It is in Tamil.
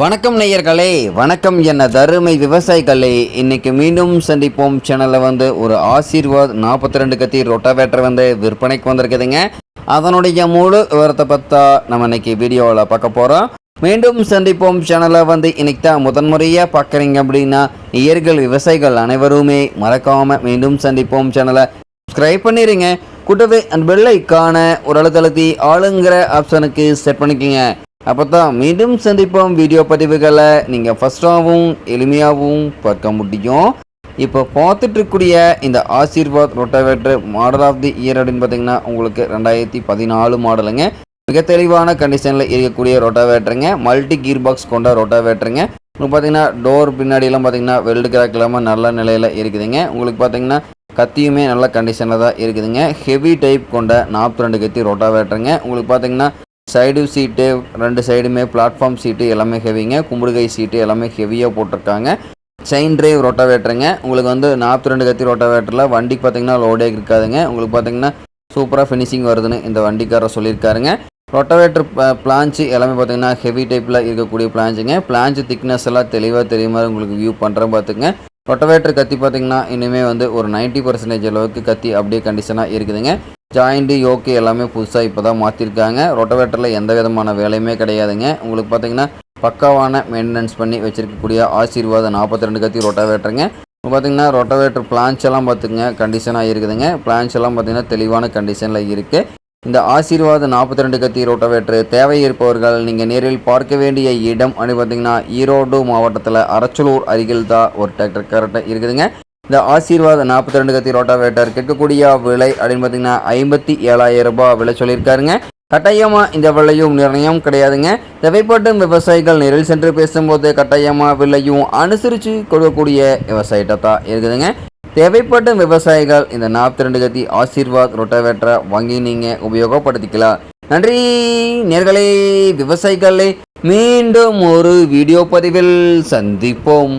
வணக்கம் நேயர்களே வணக்கம் என்ன தருமை விவசாயிகளே. இன்னைக்கு மீண்டும் சந்திப்போம். சேனலில் வந்து ஒரு ஆசீர்வாத் நாற்பத்தி ரெண்டு கத்தி ரொட்டாவேட்டர் வந்து விற்பனைக்கு வந்திருக்குதுங்க. அதனுடைய முழு விவரத்தை பார்த்தா நம்ம இன்னைக்கு வீடியோவில் பார்க்க போகிறோம் மீண்டும் சந்திப்போம். சேனலை வந்து இன்னைக்கு தான் முதன்முறையாக பார்க்குறீங்க அப்படின்னா நேயர்கள் விவசாயிகள் அனைவருமே மறக்காமல் மீண்டும் சந்திப்போம். சேனலை சப்ஸ்கிரைப் பண்ணிடுங்க கூட்டவே அந்த பெல்லைக்கான ஒரு அழுத்தழுத்தி ஆளுங்கிற ஆப்ஷனுக்கு செட் பண்ணிக்கோங்க. அப்போ தான் மீண்டும் சந்திப்போம் வீடியோ பதிவுகளை நீங்கள் ஃபஸ்ட்டாகவும் எளிமையாகவும் பார்க்க முடியும். இப்போ பார்த்துட்ருக்கூடிய இந்த Ashirvad rotavator model of the year அப்படின்னு பார்த்தீங்கன்னா உங்களுக்கு ரெண்டாயிரத்தி பதினாலு மாடலுங்க மிக தெளிவான கண்டிஷனில் இருக்கக்கூடிய ரொட்டாவேட்டருங்க. மல்டி கீர் பாக்ஸ் கொண்ட ரொட்டாவேட்டருங்க. உங்களுக்கு பார்த்தீங்கன்னா டோர் பின்னாடியெல்லாம் பார்த்தீங்கன்னா வெல்டு கிராக் இல்லாமல் நல்ல நிலையில் இருக்குதுங்க. உங்களுக்கு பார்த்தீங்கன்னா கத்தியுமே நல்ல கண்டிஷனில் தான் இருக்குதுங்க. ஹெவி டைப் கொண்ட நாற்பத்தி ரெண்டு கத்தி ரொட்டாவேட்டருங்க. உங்களுக்கு பார்த்தீங்கன்னா சைடு சீட்டு ரெண்டு சைடுமே பிளாட்ஃபார்ம் சீட்டு எல்லாமே ஹெவிங்க கும்பிடுகை சீட்டு எல்லாமே ஹெவியாக போட்டிருக்காங்க. செயின் டிரைவ் ரொட்டாவேட்டருங்க உங்களுக்கு வந்து நாற்பத்தி ரெண்டு கத்தி ரொட்டாவேட்டரில் வண்டிக்கு பார்த்தீங்கன்னா லோடே இருக்காதுங்க. உங்களுக்கு பார்த்தீங்கன்னா சூப்பராக ஃபினிஷிங் வருதுன்னு இந்த வண்டிக்காரர் சொல்லியிருக்காருங்க. ரொட்டவேட்டர் பிளான்ச்சு எல்லாமே பார்த்தீங்கன்னா ஹெவி டைப்பில் இருக்கக்கூடிய பிளான்ச்சுங்க பிளான்ச்சு திக்னஸ் எல்லாம் தெளிவாக தெரிய மாதிரி உங்களுக்கு வியூ பண்ணுற பார்த்துங்க ரொட்டவேட்டர் கத்தி பார்த்தீங்கன்னா இனிமேல் வந்து ஒரு 90% பர்சன்டேஜ் அளவுக்கு கத்தி அப்படியே கண்டிஷனாக இருக்குதுங்க. ஜாயிண்ட்டு யோக்கு எல்லாமே புதுசாக இப்போ தான் மாற்றிருக்காங்க ரொட்டவேட்டரில் எந்த விதமான வேலையுமே கிடையாதுங்க. உங்களுக்கு பார்த்தீங்கன்னா பக்காவான மெயின்டெனன்ஸ் பண்ணி வச்சுருக்கக்கூடிய ஆசீர்வாத நாற்பத்தி ரெண்டு கத்தி ரொட்டவேட்டருங்க இப்போ பார்த்தீங்கன்னா ரொட்டவேட்டர் பிளான்ஸ் எல்லாம் பார்த்துங்க கண்டிஷனாக இருக்குதுங்க. பிளான்ஸ் எல்லாம் பார்த்தீங்கன்னா தெளிவான கண்டிஷனில் இருக்குது இந்த ஆசீர்வாத நாற்பத்தி ரெண்டு கத்தி ரோட்டவேட்டர் தேவை இருப்பவர்கள் நீங்கள் நேரில் பார்க்க வேண்டிய இடம் அப்படின்னு பார்த்தீங்கன்னா ஈரோடு மாவட்டத்தில் அரச்சலூர் அருகில் தான் ஒரு டிராக்டர் கரெக்டாக இருக்குதுங்க. இந்த ஆசீர்வாத் நாற்பத்தி ரெண்டு கத்தி ரோட்டாவேட்டர் கேட்கக்கூடிய விலை அப்படின்னு பார்த்தீங்கன்னா ஐம்பத்தி ஏழாயிரம் ரூபாய் விலை சொல்லியிருக்காருங்க. கட்டாயமாக இந்த விலையும் நிர்ணயம் கிடையாதுங்க. தேவைப்படும் விவசாயிகள் நேரில் சென்று பேசும்போது கட்டாயமாக விலையும் அனுசரித்து கொடுக்கக்கூடிய விவசாயிட்ட தான் இருக்குதுங்க. தேவைப்படும் விவசாயிகள் இந்த நாற்பத்தி ரெண்டு கத்தி ஆசீர்வாத் ரொட்டாவேட்டரை வாங்கி நீங்கள் உபயோகப்படுத்திக்கலாம். நன்றி நேர்களே விவசாயிகளே. மீண்டும் ஒரு வீடியோ பதிவில் சந்திப்போம்.